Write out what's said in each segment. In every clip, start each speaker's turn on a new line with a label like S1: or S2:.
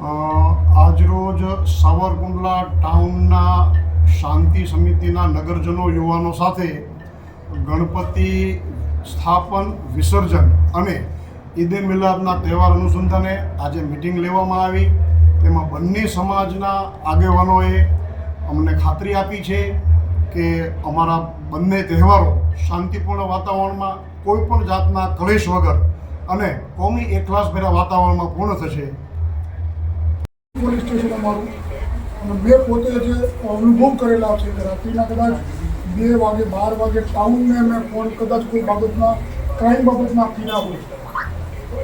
S1: આજરોજ સાવરકુંડલા ટાઉનના શાંતિ સમિતિના નગરજનો યુવાનો સાથે ગણપતિ સ્થાપન, વિસર્જન અને ઈદે મિલાદના તહેવાર અનુસંધાને આજે મિટિંગ લેવામાં આવી. તેમાં બંને સમાજના આગેવાનોએ અમને ખાતરી આપી છે કે અમારા બંને તહેવારો શાંતિપૂર્ણ વાતાવરણમાં કોઈ પણ જાતના કલેશ વગર અને કોમી એકલાસભર્યા વાતાવરણમાં પૂર્ણ થશે.
S2: પોલીસ સ્ટેશન અમારું. અને મેં પોતે જે અનુભવ કરેલા છે કે રાત્રિના કદાચ બે વાગે, બાર વાગે ટાઉનને મેં ફોન કદાચ કોઈ બાબતના, ક્રાઇમ બાબતના પીના હોય.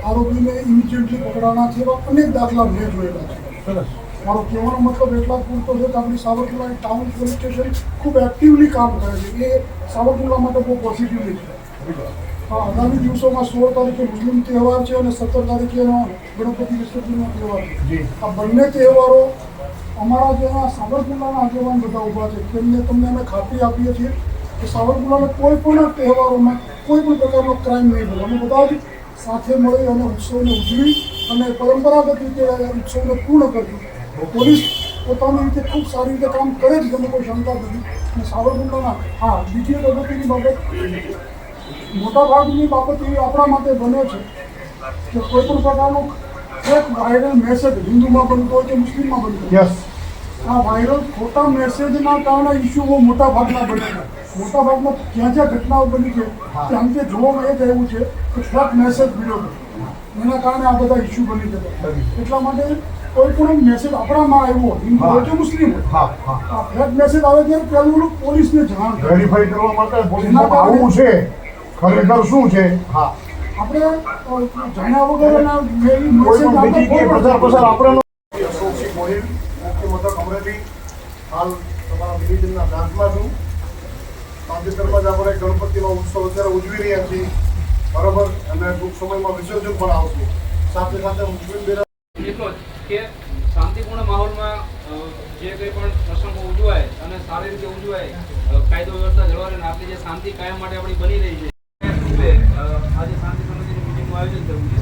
S2: આરોપીને ઇમિડિયેટલી પકડાના છે એવા અનેક દાખલા મેં જોયેલા છે. મારો કહેવાનો મતલબ એટલા જ પૂરતો છે કે આપણી સાવરકુંડલા ટાઉન પોલીસ સ્ટેશન ખૂબ એક્ટિવલી કામ કરે છે. એ સાવરકુંડલા માટે બહુ પોઝિટિવલી છે. હા આગામી દિવસોમાં સોળ તારીખે મુસ્લિમ તહેવાર છે અને સત્તર તારીખે ગણપતિ વિસર્જનનો તહેવાર છે. આ બંને તહેવારો અમારા જેના સાવરકુંડલાના આગેવાન બધા ઊભા છે. તેમને તમને અમે ખાતરી આપીએ છીએ કે સાવરકુંડલાના કોઈ પણ તહેવારોમાં કોઈ પણ પ્રકારનો ક્રાઇમ નહીં બને અમે બધા જ સાથે મળી અને ઉત્સવને ઉજવી અને પરંપરાગત રીતે ઉત્સવને પૂર્ણ કર્યું પોલીસ પોતાની રીતે ખૂબ સારી રીતે કામ કરે છે તેમાં કોઈ શંકા નથી. અને સાવરકુંડલાના હા બીજી અગત્યની બાબત મોટાભાગની બાબત એ આપણા માટે બને છે કે કોઈ પણ પ્રકારનો એક વાયરલ મેસેજ હિન્દુમાં બનતો હોય કે મુસ્લિમમાં બનતો હોય.
S1: યસ
S2: આ વાયરલ ખોટા મેસેજના કારણે ઇસ્યુ બહુ મોટા ભાગના બને છે. મોટા ભાગમાં જ્યાં જ્યાં ઘટનાઓ બની છે તે અંતે જોવામાં એ આવ્યું છે કે ફેક મેસેજ મળ્યો એના કારણે આ બધા ઇસ્યુ બની જતા. એટલા માટે કોઈ પણ મેસેજ આપણામાં આવ્યો હિન્દુ હોય કે મુસ્લિમ. હોય
S1: હા હા.
S2: આ મેસેજ આવે ત્યારે પહેલું પોલીસને જાણ
S1: વેરીફાઈ કરવા માટે પોલીસમાં આવું છે? ખરેખર શું છે? હા.
S2: આપણે જાણ્યા વગર એના મેલ
S1: કોઈ
S2: મેસેજ
S1: પણ
S2: આપણે
S1: પ્રચાર પ્રસાર આપણે અશોકસિંહ ગોહિલ મુખ્ય મથક અમરેલી. હાલ તમારા ડિવિઝનના બ્રાન્ચમાં છું. તાજેતરમાં જ આપણે ગણપતિનો ઉત્સવ અત્યારે ઉજવી રહ્યા છીએ. બરાબર? અને ટૂંક સમયમાં વિસર્જન પણ આવશે. સાથે સાથે મુસ્લિમ બેરા
S3: કે શાંતિપૂર્ણ માહોલમાં જે કંઈ પણ પ્રસંગો ઉજવાય અને સારી રીતે ઉજવાય કાયદો વ્યવસ્થા જળવાય અને આપણી જે શાંતિ કાયમ માટે આપણી બની રહી છે. આજે શાંતિ સમિતિની મિટિંગનું આયોજન થયું છે.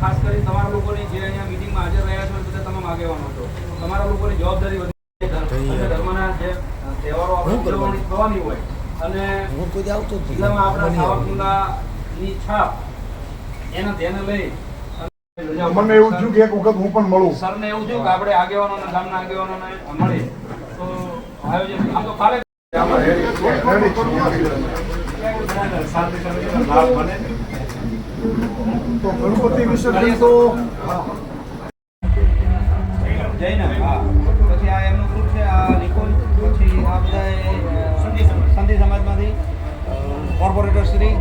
S3: ખાસ કરી તમારા લોકોની જે અહીંયા મિટિંગમાં હાજર રહ્યા છો બધા તમામ આગેવાનો છો. તમારા લોકોની જવાબદારી વધી ધર્મના જે તહેવારો ઉજવણી થવાની હોય. અને જિલ્લામાં આપણા સાવરકુંડલાની છાપ એના ધ્યાને લઈ
S1: મને એવું થયું કે એક વખત હું પણ મળું.
S3: સરને એવું થયું કે આપણે આગેવાનોને ગામના આગેવાનોને મળીએ. તો આયોજન આમ તો કાલે
S1: તો ગણપતિ વિસર્જન તો
S3: જઈને હા. પછી આ એમનું ગ્રુપ છે? આ નિકુંજ પછી આ બધા સંધિ સમાજમાંથી કોર્પોરેટર શ્રી